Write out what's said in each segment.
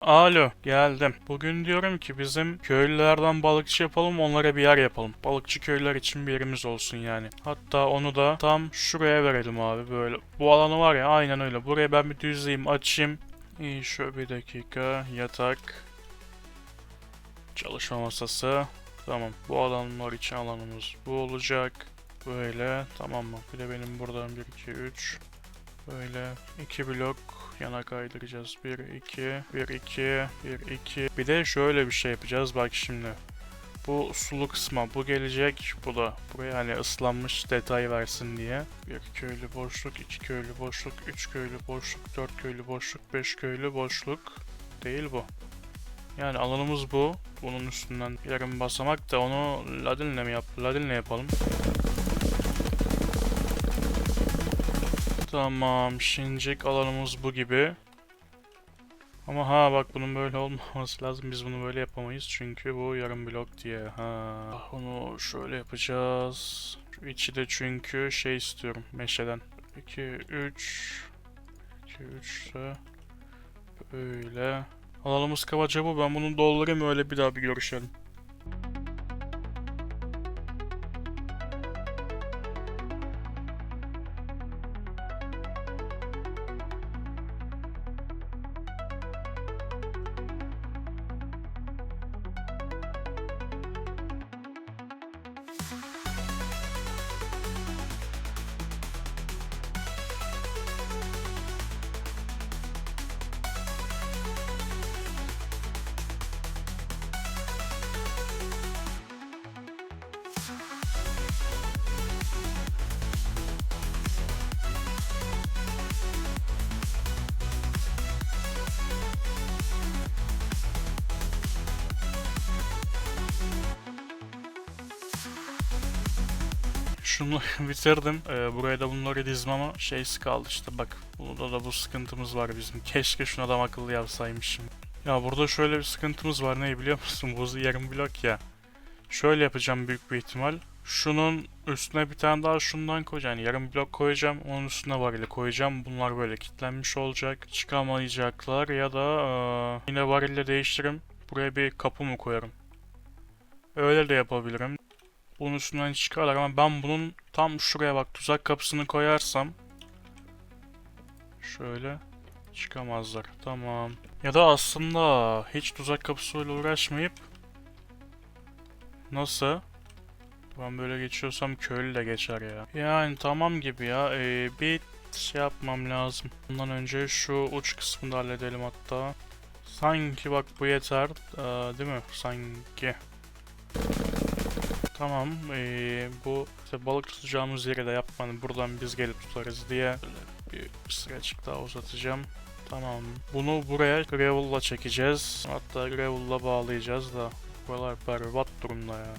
Alo, geldim. Bugün diyorum ki bizim köylülerden balıkçı yapalım, onlara bir yer yapalım. Balıkçı köylüler için bir yerimiz olsun yani. Hatta onu da tam şuraya verelim abi böyle. Bu alanı var ya aynen öyle. Buraya ben bir düzleyeyim, açayım. İyi şöyle bir dakika. Yatak. Çalışma masası. Tamam. Bu alanlar için alanımız bu olacak. Böyle. Tamam mı? Bir de benim buradan 1, 2, 3. Böyle. 2 blok yana kaydıracağız. 1, 2, 1, 2, 1, 2. Bir de şöyle bir şey yapacağız. Bak şimdi. Bu sulu kısma bu gelecek. Bu da buraya hani ıslanmış detay versin diye. Bir köylü boşluk, iki köylü boşluk, üç köylü boşluk, dört köylü boşluk, beş köylü boşluk. Değil bu. Yani alanımız bu. Bunun üstünden yarım basamak da onu ladinle mi yap? Ladinle yapalım. Tamam, şincik alanımız bu gibi. Ama ha bak bunun böyle olmaması lazım. Biz bunu böyle yapamayız çünkü bu yarım blok diye. Ha, onu şöyle yapacağız. Şu içi de çünkü şey istiyorum meşeden. 2 3 2 3 ise böyle. Alanımız kabaca bu. Ben bunu doldurayım öyle bir daha bir görüşelim. Şunu bitirdim. Ee, buraya da bunları dizmem ama şeysi kaldı işte bak. Burada da bu sıkıntımız var bizim. Keşke şuna da akıllı yapsaymışım. Ya burada şöyle bir sıkıntımız var ne biliyor musun? Bu yarım blok ya. Şöyle yapacağım büyük bir ihtimal. Şunun üstüne bir tane daha şundan koyacağım. Yani yarım blok koyacağım. Onun üstüne varili koyacağım. Bunlar böyle kilitlenmiş olacak. Çıkamayacaklar ya da eee, yine varille değiştiririm. Buraya bir kapı mı koyarım? Öyle de yapabilirim. Bunun üstünden çıkarlar ama ben bunun tam şuraya bak tuzak kapısını koyarsam şöyle çıkamazlar. Tamam. Ya da aslında hiç tuzak kapısıyla uğraşmayıp nasıl? Ben böyle geçiyorsam köylü de geçer ya. Yani tamam gibi ya. Ee, bir şey yapmam lazım. Bundan önce şu uç kısmını da halledelim hatta. Sanki bak bu yeter. Aa, değil mi? Sanki. Tamam, eee, bu işte balık tutacağımız yere de yapmanın buradan biz gelip tutarız diye bir sıraçık daha uzatacağım. Tamam, bunu buraya gravel'la çekeceğiz. Hatta gravel'la bağlayacağız da buralar berbat durumda ya.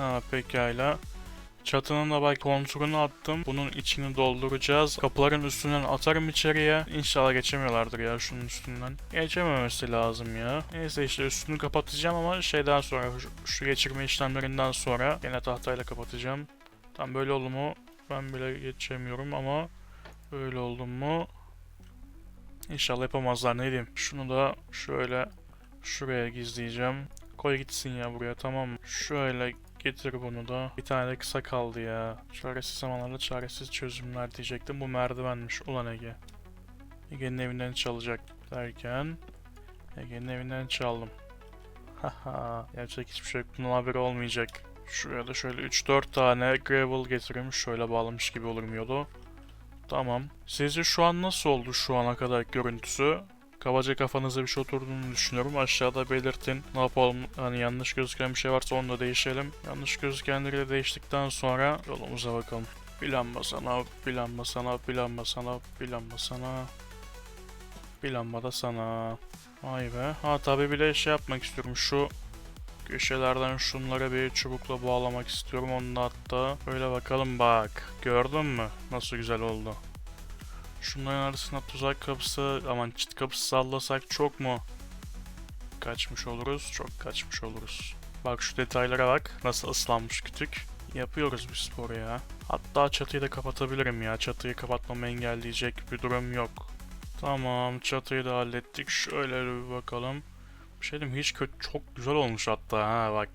Ha, pekala. Çatının da bak kontrolünü attım. Bunun içini dolduracağız. Kapıların üstünden atarım içeriye. İnşallah geçemiyorlardır ya şunun üstünden. Geçememesi lazım ya. Neyse işte üstünü kapatacağım ama şeyden sonra şu, geçirme işlemlerinden sonra yine tahtayla kapatacağım. Tam böyle oldu mu ben bile geçemiyorum ama böyle oldu mu İnşallah yapamazlar ne diyeyim. Şunu da şöyle şuraya gizleyeceğim. Koy gitsin ya buraya tamam mı? Şöyle Getir bunu da. Bir tane de kısa kaldı ya. Çaresiz zamanlarda çaresiz çözümler diyecektim. Bu merdivenmiş. Ulan Ege. Ege'nin evinden çalacak derken. Ege'nin evinden çaldım. Haha. Gerçek hiçbir şey yok. Bunun haberi olmayacak. Şuraya da şöyle 3-4 tane gravel getirmiş. Şöyle bağlamış gibi olurmuyordu. Tamam. Sizce şu an nasıl oldu şu ana kadar görüntüsü? Kabaca kafanıza bir şey oturduğunu düşünüyorum. Aşağıda belirtin. Ne yapalım? Hani yanlış gözüken bir şey varsa onu da değişelim. Yanlış gözükenleri de değiştikten sonra yolumuza bakalım. Bilanma sana, bilanma sana, bilanma sana, bilanma sana. Bilanma da sana. Vay be. Ha tabi bir de şey yapmak istiyorum. Şu köşelerden şunlara bir çubukla bağlamak istiyorum. Onu da hatta öyle bakalım bak. Gördün mü? Nasıl güzel oldu. Şunların arasına tuzak kapısı, aman çit kapısı sallasak çok mu kaçmış oluruz? Çok kaçmış oluruz. Bak şu detaylara bak. Nasıl ıslanmış kütük. Yapıyoruz bir sporu ya. Hatta çatıyı da kapatabilirim ya. Çatıyı kapatmamı engelleyecek bir durum yok. Tamam çatıyı da hallettik. Şöyle bir bakalım. Bir şey diyeyim hiç kötü çok güzel olmuş hatta ha bak.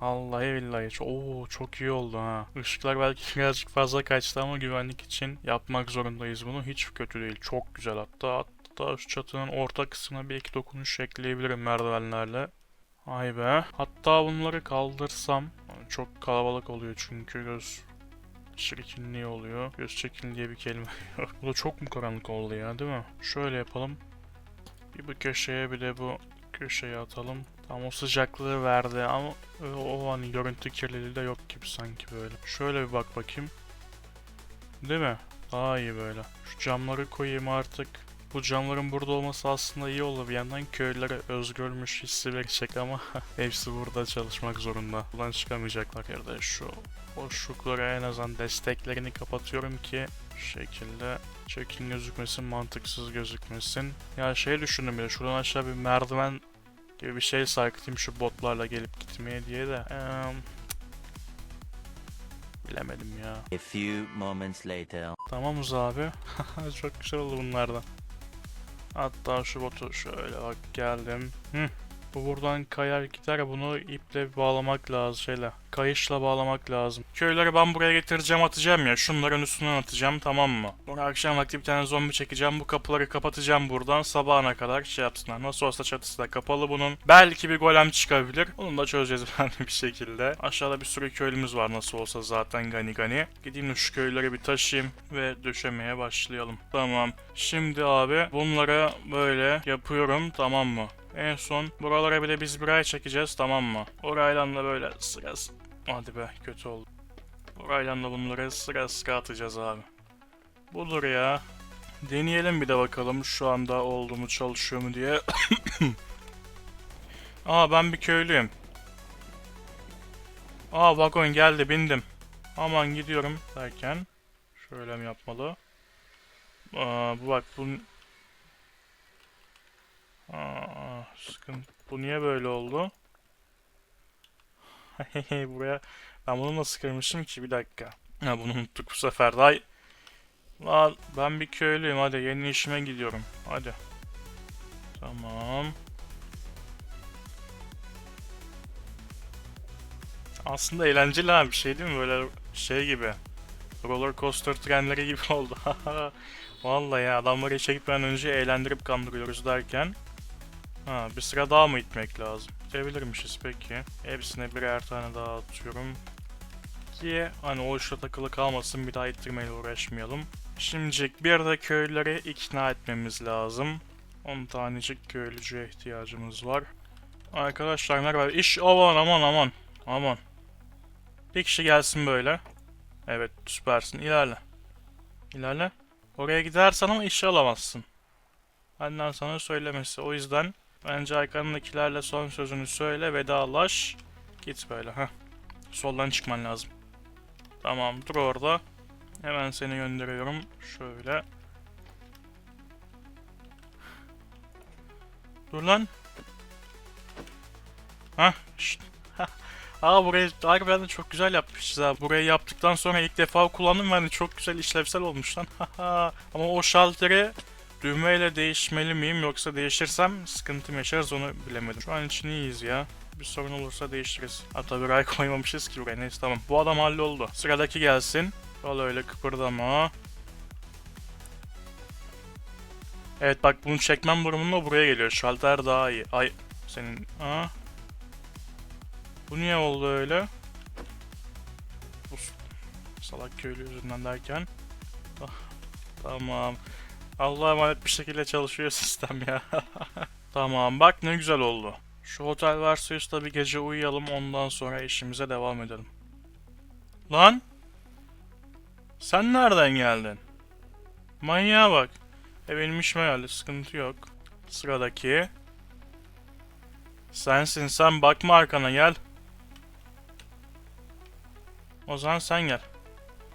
Vallahi billahi oo, çok iyi oldu ha. Işıklar belki birazcık fazla kaçtı ama güvenlik için yapmak zorundayız bunu. Hiç kötü değil. Çok güzel hatta. Hatta şu çatının orta kısmına bir iki dokunuş ekleyebilirim merdivenlerle. Ay be. Hatta bunları kaldırsam çok kalabalık oluyor çünkü göz çirkinliği oluyor. Göz çirkinliği bir kelime yok. Bu da çok mu karanlık oldu ya değil mi? Şöyle yapalım. Bir bu köşeye bir de bu köşeye atalım. Tam o sıcaklığı verdi ama o, o hani görüntü kirliliği de yok gibi sanki böyle. Şöyle bir bak bakayım. Değil mi? Daha iyi böyle. Şu camları koyayım artık. Bu camların burada olması aslında iyi olur bir yandan köylülere özgürmüş hissi verecek ama hepsi burada çalışmak zorunda. Buradan çıkamayacaklar yerde şu boşluklara en azından desteklerini kapatıyorum ki şu şekilde çirkin gözükmesin, mantıksız gözükmesin. Ya şey düşündüm de şuradan aşağı bir merdiven gibi bir şey sarkıtayım şu botlarla gelip gitmeye diye de. Eee, bilemedim ya. A few moments later. Tamamız abi. Çok güzel oldu bunlardan. Hatta şu botu şöyle bak geldim. Hı. Bu buradan kayar gider bunu iple bağlamak lazım şeyle. Kayışla bağlamak lazım. Köyleri ben buraya getireceğim atacağım ya. Şunların üstünden atacağım tamam mı? Sonra akşam vakti bir tane zombi çekeceğim. Bu kapıları kapatacağım buradan sabahına kadar şey yapsınlar. Nasıl olsa çatısı da kapalı bunun. Belki bir golem çıkabilir. Onu da çözeceğiz ben bir şekilde. Aşağıda bir sürü köylümüz var nasıl olsa zaten gani gani. Gideyim de şu köyleri bir taşıyayım ve döşemeye başlayalım. Tamam. Şimdi abi bunları böyle yapıyorum tamam mı? En son buralara bir de biz bir ay çekeceğiz tamam mı? Orayla da böyle sıra Hadi be kötü oldu. Orayla da bunları sıra sıra atacağız abi. Budur ya. Deneyelim bir de bakalım şu anda oldu mu çalışıyor mu diye. Aa ben bir köylüyüm. Aa vagon geldi bindim. Aman gidiyorum derken. Şöyle mi yapmalı? Aa bu bak bu... Aa sıkıntı. Bu niye böyle oldu? Buraya ben bunu nasıl kırmışım ki bir dakika. Ha bunu unuttuk bu sefer. Ay. Lan ben bir köylüyüm hadi yeni işime gidiyorum. Hadi. Tamam. Aslında eğlenceli abi bir şey değil mi? Böyle şey gibi. Roller coaster trenleri gibi oldu. Vallahi ya adamları işe gitmeden önce eğlendirip kandırıyoruz derken. Ha bir sıra daha mı itmek lazım? Bitirebilirmişiz peki. Hepsine birer tane daha atıyorum. Ki hani o işe takılı kalmasın bir daha ittirmeyle uğraşmayalım. Şimdilik bir de köylüleri ikna etmemiz lazım. 10 tanecik köylücüye ihtiyacımız var. Arkadaşlar merhaba. İş aman aman aman. Aman. Bir kişi gelsin böyle. Evet süpersin. İlerle. İlerle. Oraya gidersen ama işi alamazsın. Benden sana söylemesi. O yüzden bence arkandakilerle son sözünü söyle. Vedalaş. Git böyle. Heh. Soldan çıkman lazım. Tamam dur orada. Hemen seni gönderiyorum. Şöyle. Dur lan. Hah. Şşt. Aa burayı harbiden de çok güzel yapmışız ha. Burayı yaptıktan sonra ilk defa kullandım ben de çok güzel işlevsel olmuş lan. Ama o şalteri düğmeyle değişmeli miyim yoksa değişirsem sıkıntı mı yaşarız onu bilemedim. Şu an için iyiyiz ya. Bir sorun olursa değiştiririz. Hatta bir ay koymamışız ki buraya neyse tamam. Bu adam halloldu. Sıradaki gelsin. Valla öyle kıpırdama. Evet bak bunu çekmem durumunda buraya geliyor. Şalter daha iyi. Ay senin... Aa. Bu niye oldu öyle? Bu salak köylü yüzünden derken. Ah, tamam. Allah'a emanet bir şekilde çalışıyor sistem ya. tamam bak ne güzel oldu. Şu otel Versailles'ta bir gece uyuyalım ondan sonra işimize devam edelim. Lan! Sen nereden geldin? Manyağa bak. E benim işime geldi sıkıntı yok. Sıradaki. Sensin sen bakma arkana gel. O zaman sen gel.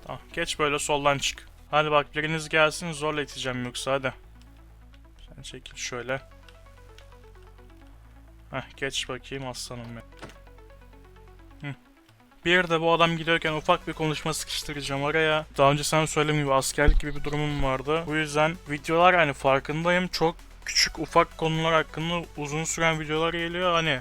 Tamam geç böyle soldan çık. Hadi bak biriniz gelsin zorla iteceğim yoksa hadi. Sen çekil şöyle. Heh geç bakayım aslanım. Hı. Bir de bu adam gidiyorken ufak bir konuşma sıkıştıracağım araya. Daha önce sen söylediğim gibi askerlik gibi bir durumum vardı. Bu yüzden videolar hani farkındayım çok küçük ufak konular hakkında uzun süren videolar geliyor. Hani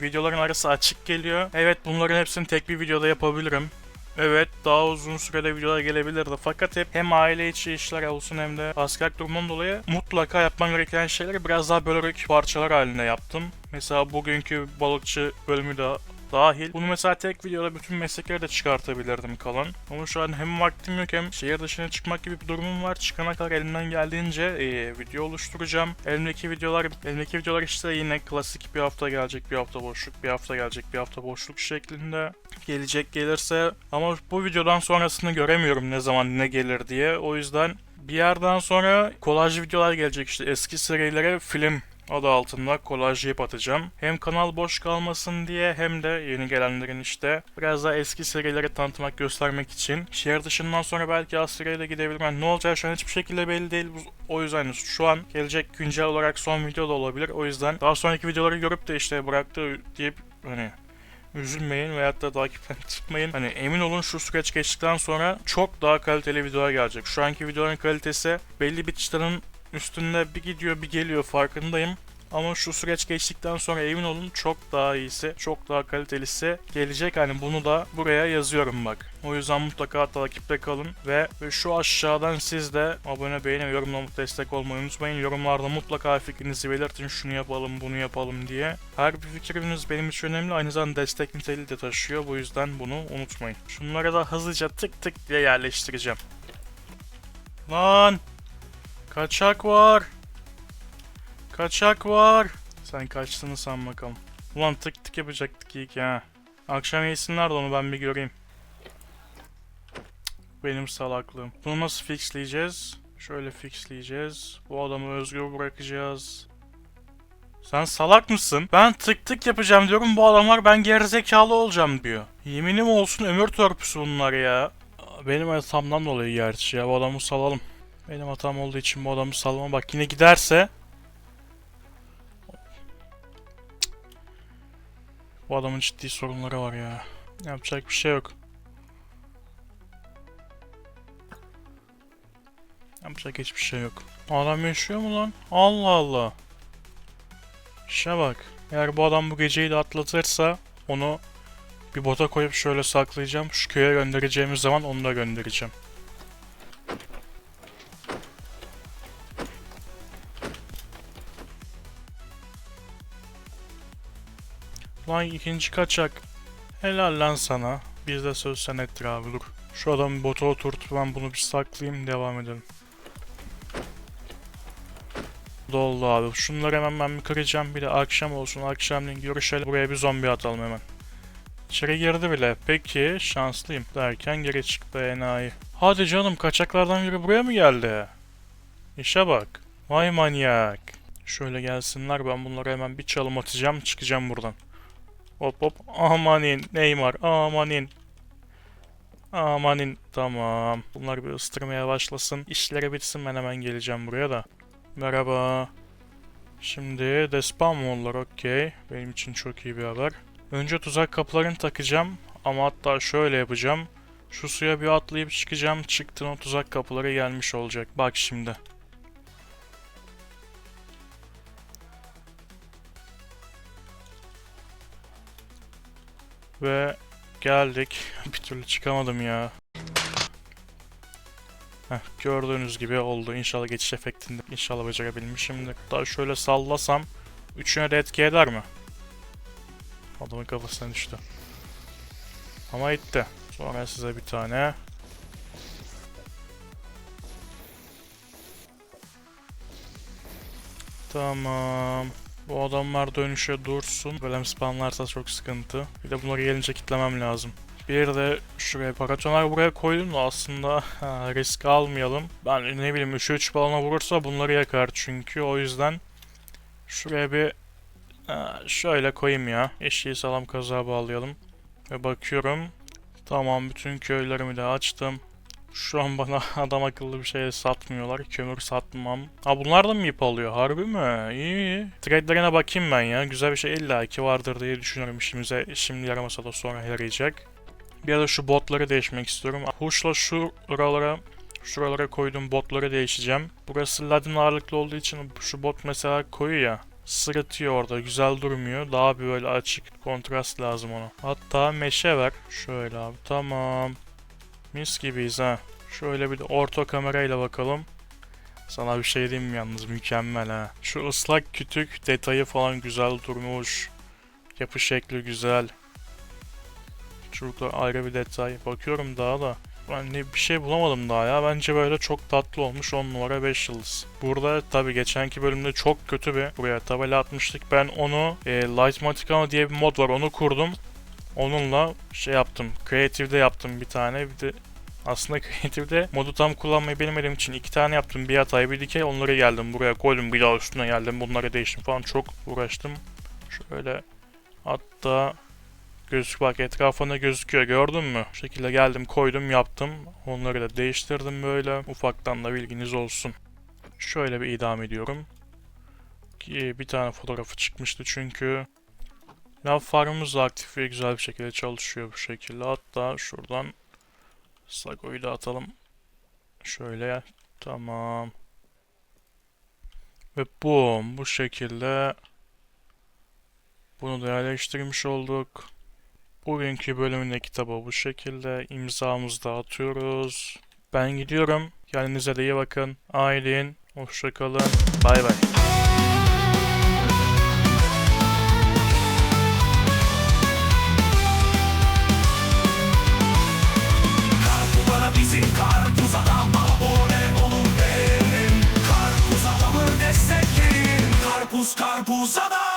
videoların arası açık geliyor. Evet bunların hepsini tek bir videoda yapabilirim. Evet daha uzun sürede videolar gelebilirdi fakat hep hem aile içi işler olsun hem de askerlik durumundan dolayı mutlaka yapmam gereken şeyleri biraz daha bölerek parçalar halinde yaptım. Mesela bugünkü balıkçı bölümü de dahil. Bunu mesela tek videoda bütün meslekleri de çıkartabilirdim kalan. Ama şu an hem vaktim yok hem şehir dışına çıkmak gibi bir durumum var. Çıkana kadar elimden geldiğince e, video oluşturacağım. Elimdeki videolar, elimdeki videolar işte yine klasik bir hafta gelecek, bir hafta boşluk, bir hafta gelecek, bir hafta boşluk şeklinde gelecek gelirse. Ama bu videodan sonrasını göremiyorum ne zaman ne gelir diye. O yüzden bir yerden sonra kolaj videolar gelecek işte eski serilere film adı altında kolajlayıp atacağım. Hem kanal boş kalmasın diye hem de yeni gelenlerin işte biraz daha eski serileri tanıtmak, göstermek için. Şehir dışından sonra belki Asya'ya da gidebilirim. Yani ne olacağı şu an hiçbir şekilde belli değil. O yüzden şu an gelecek güncel olarak son video da olabilir. O yüzden daha sonraki videoları görüp de işte bıraktı deyip hani üzülmeyin veyahut da takipten çıkmayın. Hani emin olun şu süreç geçtikten sonra çok daha kaliteli videolar gelecek. Şu anki videoların kalitesi belli bir çıtanın üstünde bir gidiyor bir geliyor farkındayım. Ama şu süreç geçtikten sonra emin olun çok daha iyisi, çok daha kalitelisi gelecek. Hani bunu da buraya yazıyorum bak. O yüzden mutlaka takipte kalın ve, şu aşağıdan siz de abone, beğeni ve yorumlamak destek olmayı unutmayın. Yorumlarda mutlaka fikrinizi belirtin. Şunu yapalım, bunu yapalım diye. Her bir fikriniz benim için önemli. Aynı zamanda destek niteliği de taşıyor. Bu yüzden bunu unutmayın. Şunları da hızlıca tık tık diye yerleştireceğim. Lan! Kaçak var. Kaçak var. Sen kaçtığını san bakalım. Ulan tık tık yapacaktık iyi ki ha. Akşam yesinler de onu ben bir göreyim. Benim salaklığım. Bunu nasıl fixleyeceğiz? Şöyle fixleyeceğiz. Bu adamı özgür bırakacağız. Sen salak mısın? Ben tık tık yapacağım diyorum. Bu adamlar ben gerizekalı olacağım diyor. Yeminim olsun ömür törpüsü bunlar ya. Benim hatamdan dolayı gerçi ya. Bu adamı salalım. Benim hatam olduğu için bu adamı salma. Bak yine giderse Bu adamın ciddi sorunları var ya. Yapacak bir şey yok. Yapacak hiçbir şey yok. Adam yaşıyor mu lan? Allah Allah. İşe bak. Eğer bu adam bu geceyi de atlatırsa onu bir bota koyup şöyle saklayacağım. Şu köye göndereceğimiz zaman onu da göndereceğim. Lan ikinci kaçak. Helal lan sana. Biz de söz senettir abi dur. Şu adamı bota oturtup ben bunu bir saklayayım devam edelim. Doldu abi. Şunları hemen ben bir kıracağım. Bir de akşam olsun. Akşamleyin görüşelim. Buraya bir zombi atalım hemen. İçeri girdi bile. Peki şanslıyım derken geri çıktı enayi. Hadi canım kaçaklardan biri buraya mı geldi? İşe bak. Vay manyak. Şöyle gelsinler ben bunları hemen bir çalım atacağım çıkacağım buradan. Hop hop. Amanin. Neymar. Amanin. Amanin. Tamam. Bunlar bir ıstırmaya başlasın. İşleri bitsin ben hemen geleceğim buraya da. Merhaba. Şimdi despawn oldular okey. Benim için çok iyi bir haber. Önce tuzak kapılarını takacağım. Ama hatta şöyle yapacağım. Şu suya bir atlayıp çıkacağım. Çıktın o tuzak kapıları gelmiş olacak. Bak şimdi. Ve geldik. bir türlü çıkamadım ya. Heh, gördüğünüz gibi oldu. İnşallah geçiş efektinde inşallah becerebilmişimdir. Daha şöyle sallasam üçüne de etki eder mi? Adamın kafasına düştü. Ama gitti. Sonra size bir tane. Tamam. Bu adamlar dönüşe dursun. Golem spamlarsa çok sıkıntı. Bir de bunları gelince kitlemem lazım. Bir de şuraya paratoner buraya koydum da aslında risk almayalım. Ben ne bileyim 3-3 balona vurursa bunları yakar çünkü o yüzden şuraya bir ha, şöyle koyayım ya. Eşeği salam kazağa bağlayalım. Ve bakıyorum. Tamam bütün köylerimi de açtım. Şu an bana adam akıllı bir şey satmıyorlar. Kömür satmam. Ha bunlar da mı ip alıyor? Harbi mi? İyi iyi. Trade'lerine bakayım ben ya. Güzel bir şey illa ki vardır diye düşünüyorum. İşimize şimdi yaramasa da sonra yarayacak. Bir ara şu botları değişmek istiyorum. Huşla şu oralara şuralara koyduğum botları değişeceğim. Burası ladin ağırlıklı olduğu için şu bot mesela koyu ya. Sırıtıyor orada. Güzel durmuyor. Daha bir böyle açık kontrast lazım ona. Hatta meşe ver. Şöyle abi. Tamam. Mis gibiyiz ha. Şöyle bir de orta kamerayla bakalım. Sana bir şey diyeyim yalnız mükemmel ha. Şu ıslak kütük detayı falan güzel durmuş. Yapı şekli güzel. Şurada ayrı bir detay. Bakıyorum daha da. Ben ne bir şey bulamadım daha ya. Bence böyle çok tatlı olmuş 10 numara 5 yıldız. Burada tabi geçenki bölümde çok kötü bir buraya tabela atmıştık. Ben onu e, Lightmaticama diye bir mod var onu kurdum. Onunla şey yaptım. Creative'de yaptım bir tane. Bir de aslında Creative'de modu tam kullanmayı bilmediğim için iki tane yaptım. Bir hatayı bir dikey. Onları geldim buraya koydum. Bir daha üstüne geldim. Bunları değiştim falan. Çok uğraştım. Şöyle hatta gözük bak etrafında gözüküyor gördün mü? Bu şekilde geldim koydum yaptım. Onları da değiştirdim böyle. Ufaktan da bilginiz olsun. Şöyle bir idam ediyorum. Ki bir tane fotoğrafı çıkmıştı çünkü. Lav farmımız aktif ve güzel bir şekilde çalışıyor bu şekilde. Hatta şuradan Sago'yu da atalım. Şöyle tamam. Ve boom bu şekilde bunu da yerleştirmiş olduk. Bugünkü bölümün kitabı bu şekilde. imzamızı da atıyoruz. Ben gidiyorum. Kendinize de iyi bakın. Aylin. Hoşçakalın. Bay bay. Verin Karpuz